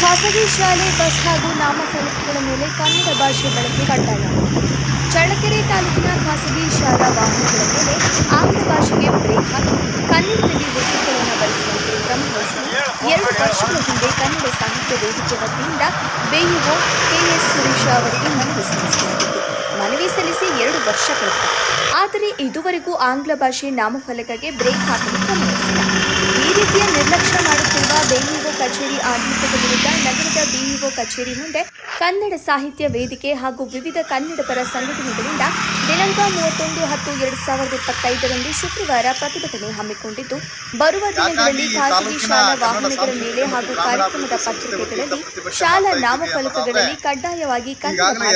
ಖಾಸಗಿ ಶಾಲೆ ಬಸ್ ಹಾಗೂ ನಾಮಫಲಕಗಳ ಮೇಲೆ ಕನ್ನಡ ಭಾಷೆ ಬಳಕೆ ಕಡ್ಡಾಯ. ಚಳ್ಳಕೆರೆ ತಾಲೂಕಿನ ಖಾಸಗಿ ಶಾಲಾ ವಾಹನಗಳ ಮೇಲೆ ಆಂಗ್ಲ ಭಾಷೆಗೆ ಬ್ರೇಕ್ ಹಾಕಿ ಕನ್ನಡದಲ್ಲಿ ವಸ್ತುಗಳನ್ನು ಬಳಸುವಂತೆ ಕ್ರಮ ವಹಿಸಿ ಎರಡು ವರ್ಷಗಳ ಹಿಂದೆ ಕನ್ನಡ ಸಾಹಿತ್ಯ ವೇದಿಕೆ ವತಿಯಿಂದ ಬೇಯುವ ಕೆಎಸ್ ಸುರೇಶ ಅವರಿಗೆ ಮನವಿ ಸಲ್ಲಿಸಲಾಗಿತ್ತು. ಮನವಿ ಸಲ್ಲಿಸಿ ಎರಡು ವರ್ಷ ಕಳೆದ ಆದರೆ ಇದುವರೆಗೂ ಆಂಗ್ಲ ಭಾಷೆ ನಾಮಫಲಕಗೆ ಬ್ರೇಕ್ ಹಾಕಲು ಕ್ರಮ ರೀತಿಯ ನಿರ್ಲಕ್ಷ್ಯ ಮಾಡುತ್ತಿರುವ ಬಿಇಒ ಕಚೇರಿ ಆಡಳಿತದ ವಿರುದ್ಧ ನಗರದ ಬಿಇಒ ಕಚೇರಿ ಮುಂದೆ ಕನ್ನಡ ಸಾಹಿತ್ಯ ವೇದಿಕೆ ಹಾಗೂ ವಿವಿಧ ಕನ್ನಡ ಪರ ಸಂಘಟನೆಗಳಿಂದ ದಿನಾಂಕ ಮೂವತ್ತೊಂದು ಹತ್ತು ಎರಡು ಸಾವಿರದ ಇಪ್ಪತ್ತೈದರಂದು ಶುಕ್ರವಾರ ಪ್ರತಿಭಟನೆ ಹಮ್ಮಿಕೊಂಡಿದ್ದು ಬರುವ ದಿನಗಳಲ್ಲಿ ಖಾಸಗಿ ಶಾಲಾ ವಾಹನಗಳ ಮೇಲೆ ಹಾಗೂ ಕಾರ್ಯಕ್ರಮದ ಪತ್ರಿಕೆಗಳಲ್ಲಿ ಶಾಲಾ ನಾಮಫಲಕಗಳಲ್ಲಿ ಕಡ್ಡಾಯವಾಗಿ ಕನ್ನಡ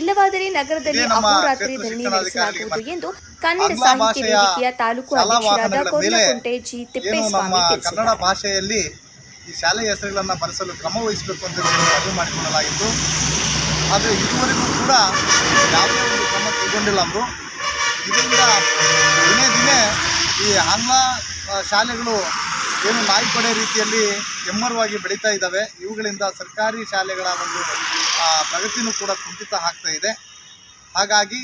ಇಲ್ಲವಾದರೆ ನಗರದಲ್ಲಿ ಅಹೋರಾತ್ರಿ ಧರಣಿ ನಡೆಸಲಾಗುವುದು ಎಂದು ಕನ್ನಡ ಸಾಹಿತ್ಯ ವೇದಿಕೆಯ ತಾಲೂಕು ಅಧ್ಯಕ್ಷರಾದ ಕೊಲ್ಲಕುಂಟೆ ಜಿ. ನಮ್ಮ ಕನ್ನಡ ಭಾಷೆಯಲ್ಲಿ ಈ ಶಾಲೆಯ ಹೆಸರುಗಳನ್ನು ಬರೆಸಲು ಕ್ರಮ ವಹಿಸಬೇಕು ಅಂತ ಮನವಿ ಮಾಡಿಕೊಳ್ಳಲಾಗಿತ್ತು. ಆದರೆ ಇದುವರೆಗೂ ಕೂಡ ಯಾವುದೇ ಒಂದು ಕ್ರಮ ಕೈಗೊಂಡಿಲ್ಲ ಅವರು. ಇದರಿಂದ ದಿನೇ ದಿನೇ ಈ ಆಂಗ್ಲ ಶಾಲೆಗಳು ಏನು ನಾಯಿ ಪಡೆ ರೀತಿಯಲ್ಲಿ ಕೆಮ್ಮರವಾಗಿ ಬೆಳೀತಾ ಇದ್ದಾವೆ. ಇವುಗಳಿಂದ ಸರ್ಕಾರಿ ಶಾಲೆಗಳ ಒಂದು ಪ್ರಗತಿನೂ ಕೂಡ ಕುಂಠಿತ ಆಗ್ತಾ ಇದೆ. ಹಾಗಾಗಿ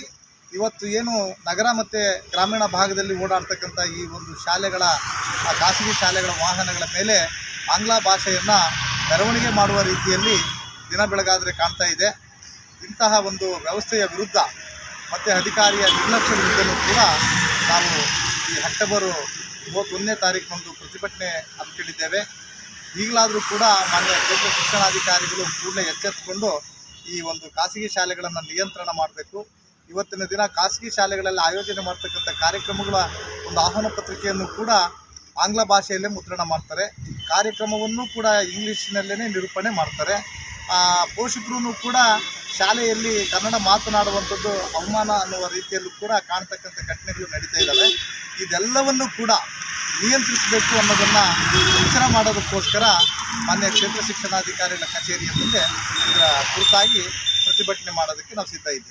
ಇವತ್ತು ಏನು ನಗರ ಮತ್ತು ಗ್ರಾಮೀಣ ಭಾಗದಲ್ಲಿ ಓಡಾಡ್ತಕ್ಕಂಥ ಈ ಒಂದು ಶಾಲೆಗಳ, ಆ ಖಾಸಗಿ ಶಾಲೆಗಳ ವಾಹನಗಳ ಮೇಲೆ ಆಂಗ್ಲ ಭಾಷೆಯನ್ನು ಮೆರವಣಿಗೆ ಮಾಡುವ ರೀತಿಯಲ್ಲಿ ದಿನ ಬೆಳಗಾದರೆ ಕಾಣ್ತಾ ಇದೆ. ಇಂತಹ ಒಂದು ವ್ಯವಸ್ಥೆಯ ವಿರುದ್ಧ ಮತ್ತು ಅಧಿಕಾರಿಯ ನಿರ್ಲಕ್ಷ್ಯ ವಿರುದ್ಧನೂ ಕೂಡ ನಾವು ಈ ಅಕ್ಟೋಬರು ಮೂವತ್ತೊಂದನೇ ತಾರೀಕಿನಂದು ಪ್ರತಿಭಟನೆ ಹಮ್ಮಿಕೊಂಡಿದ್ದೇವೆ ಈಗಲಾದರೂ ಕೂಡ ಮಾನ್ಯ ಕೇಂದ್ರ ಶಿಕ್ಷಣಾಧಿಕಾರಿಗಳು ಕೂಡಲೇ ಎಚ್ಚೆತ್ತುಕೊಂಡು ಈ ಒಂದು ಖಾಸಗಿ ಶಾಲೆಗಳನ್ನು ನಿಯಂತ್ರಣ ಮಾಡಬೇಕು. ಇವತ್ತಿನ ದಿನ ಖಾಸಗಿ ಶಾಲೆಗಳಲ್ಲಿ ಆಯೋಜನೆ ಮಾಡ್ತಕ್ಕಂಥ ಕಾರ್ಯಕ್ರಮಗಳ ಒಂದು ಆಹ್ವಾನ ಪತ್ರಿಕೆಯನ್ನು ಕೂಡ ಆಂಗ್ಲ ಭಾಷೆಯಲ್ಲೇ ಮುದ್ರಣ ಮಾಡ್ತಾರೆ. ಕಾರ್ಯಕ್ರಮವನ್ನು ಕೂಡ ಇಂಗ್ಲೀಷ್ನಲ್ಲೇ ನಿರೂಪಣೆ ಮಾಡ್ತಾರೆ. ಪೋಷಕರೂ ಕೂಡ ಶಾಲೆಯಲ್ಲಿ ಕನ್ನಡ ಮಾತನಾಡುವಂಥದ್ದು ಅವಮಾನ ಅನ್ನುವ ರೀತಿಯಲ್ಲೂ ಕೂಡ ಕಾಣ್ತಕ್ಕಂಥ ಘಟನೆಗಳು ನಡೀತಾ ಇದ್ದಾವೆ. ಇದೆಲ್ಲವನ್ನು ಕೂಡ ನಿಯಂತ್ರಿಸಬೇಕು ಅನ್ನೋದನ್ನು ಎಚ್ಚರ ಮಾಡೋದಕ್ಕೋಸ್ಕರ ಮಾನ್ಯ ಕ್ಷೇತ್ರ ಶಿಕ್ಷಣಾಧಿಕಾರಿಗಳ ಕಚೇರಿಯ ಮುಂದೆ ಇದರ ಕುರಿತಾಗಿ ಪ್ರತಿಭಟನೆ ಮಾಡೋದಕ್ಕೆ ನಾವು ಸಿದ್ಧ ಇದ್ದೀವಿ.